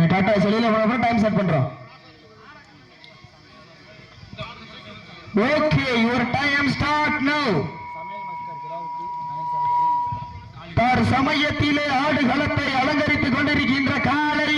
நான் டாடா செல்லில அப்புறம் டைம் செட் பண்றோம். Okay your time start now தார் சமயத்திலே ஆடுகளத்தை அலங்கரித்துக் கொண்டிருக்கின்ற காலை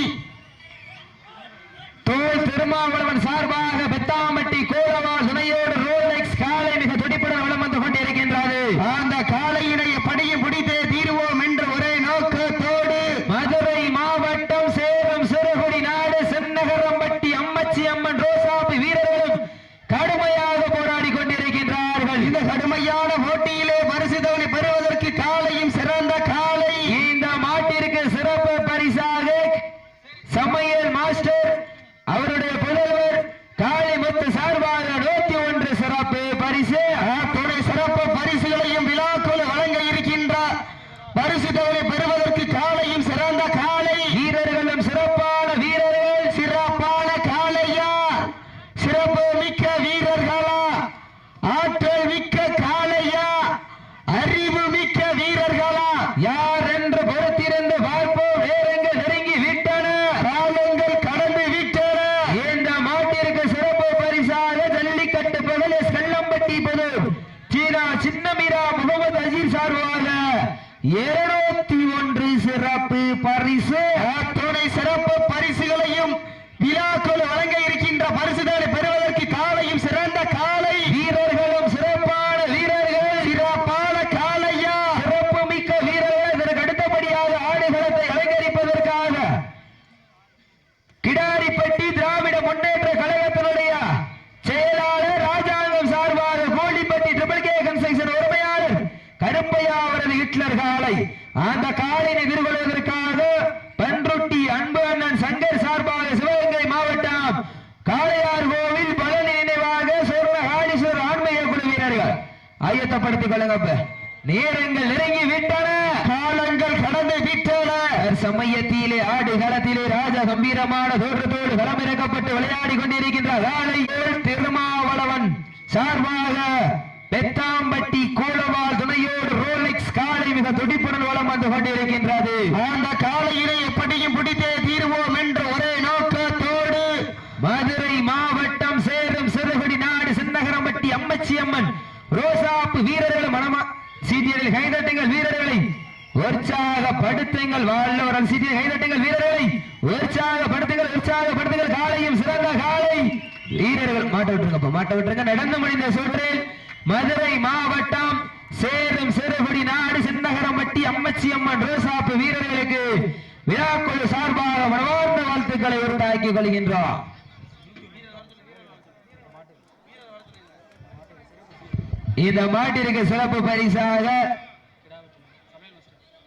தோல் திருமாவளவன் சார்பாக பெத்தாம்பட்டி கோலவால் துணையோடு ரோலெக்ஸ் காலை மிக துடிப்புடன் வளம் வந்து கொண்டிருக்கின்றது அந்த காலையினை படியும் பிடித்தே தீர்வோம் என்ற ஒரே நோக்கத்தோடு மதுரை மாவட்டம் சேலம் சிறுகுடி நாடு சென்னகரம்பட்டி அம்மச்சி அம்மன் ரோசாப்பி வீரர்களும் கடுமையாக போராடி கொண்டிருக்கின்றார்கள் இந்த கடுமையான போட்டியிலே பரிசு தவணை பெறுவதற்கு காலையும் சிறந்த காலை இந்த மாட்டிற்கு சிறப்பு பரிசாக சமையல் மாஸ்டர் அவருடைய புதல்வர் காளிமுத்து சார்பாக நூத்தி ஒன்று சிறப்பு பரிசு துணை சிறப்பு பரிசுகளையும் விழாக்குழு வழங்க இருக்கின்றார் பரிசு தொகை பெறுவதற்கு காலையும் சிறந்த காலை வீரர்களும் சிறப்பான வீரர்கள் சிறப்பான காளையா சிறப்பு மிக்க வீரர்களா ஆற்றல் மிக்க காளையா அறிவு மிக்க வீரர்களா யார் என்று பொறுத்திருந்து பார்ப்போம் நேரங்கள் நெருங்கி விட்டன காலங்கள் கடந்து விட்டன இந்த மாட்டிற்கு சிறப்பு பரிசாக ஜல்லிக்கட்டு பகல் எஸ். கல்லம்பட்டி பொது சின்ன மீரா முகமது அஜீர் சார்பாக இருநூத்தி ஒன்று சிறப்பு பரிசு. அத்துணை சிறப்பு பரிசுகளையும் விழாக்கள் வழங்க இருக்கின்ற பரிசுகளை பெறுவதற்கு காலையும் சிறந்த காலை. வீரர்களும் சிறப்பான வீரர்கள் சிறப்பான காலையா சிறப்பு மிக்க வீரர்கள் இதற்கு அடுத்தபடியாக ஆடுகளத்தை அலங்கரிப்பதற்காக. கிடாரிப்பட்டி ஹிட்லர் காலை. அந்த காலினை எதிர்கொள்வதற்காக பன்ருட்டி அன்பு அண்ணன் சங்கர் சார்பாக சிவகங்கை மாவட்டம் காளையார் கோவில் பழனி நினைவாக சோர்வ காளீஸ்வரர் ஆன்மீக குழு வீரர்கள். ஆயத்தப்படுத்திக் கொள்ளுங்க நேரங்கள் நெருங்கி விட்டன. காலங்கள் கடந்து விட்டன. சமயத்திலே ஆடு களத்திலே ராஜ கம்பீரமான தோற்றத்தோடு களமிறக்கப்பட்டு விளையாடி கொண்டிருக்கின்ற காளையோர் திருமாவளவன் சார்பாக பெத்தாம்பட்டி வந்து கொண்டிருக்கின்றது. அந்த காளையினை எப்படியும் பிடித்தே தீர்வோம் என்ற ஒரே நோக்கத்தோடு மதுரை மாவட்டம் சேரும் சிறுகுடி நாடு சின்னகரம்பட்டி அம்மச்சி அம்மன் ரோசாப்பு வீரர்கள் மனமா சீட்டியரில் கைதட்டுங்கள் வீரர்களை. உற்சாகப்படுத்துங்கள் வாழ்வரன் சீட்டியர் கைதட்டுங்கள் வீரர்களை. உற்சாகப்படுத்துங்கள் உற்சாகப்படுத்துங்கள். காலையும் சிறந்த காலை. வீரர்கள் மாட்ட விட்டுருங்கப்பா மாட்ட விட்டுருங்க. நடந்து முடிந்த சுற்று மதுரை மாவட்டம் சேரும் சிறுகுடி நாடு மீனாட்சி அம்மன் ரோசாப்பு வீரர்களுக்கு விழாக்குழு சார்பாக மனமார்ந்த வாழ்த்துக்களை உருவாக்கிக் கொள்கின்றோம். இந்த மாட்டிற்கு சிறப்பு பரிசாக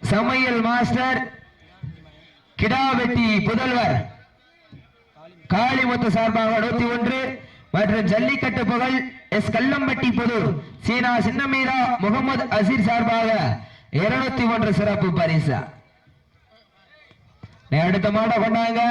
சமையல் மாஸ்டர் கிடாவெட்டி புதல்வர் காளிமுத்து சார்பாக அறுபத்தி ஒன்று மற்றும் ஜல்லிக்கட்டு புகழ் எஸ் கல்லம்பட்டி புது சீனா சின்னமீரா முகமது அசீர் சார்பாக இருநூத்தி ஒன்று சிறப்பு பரிசா. அடுத்த மாட கொண்டாங்க.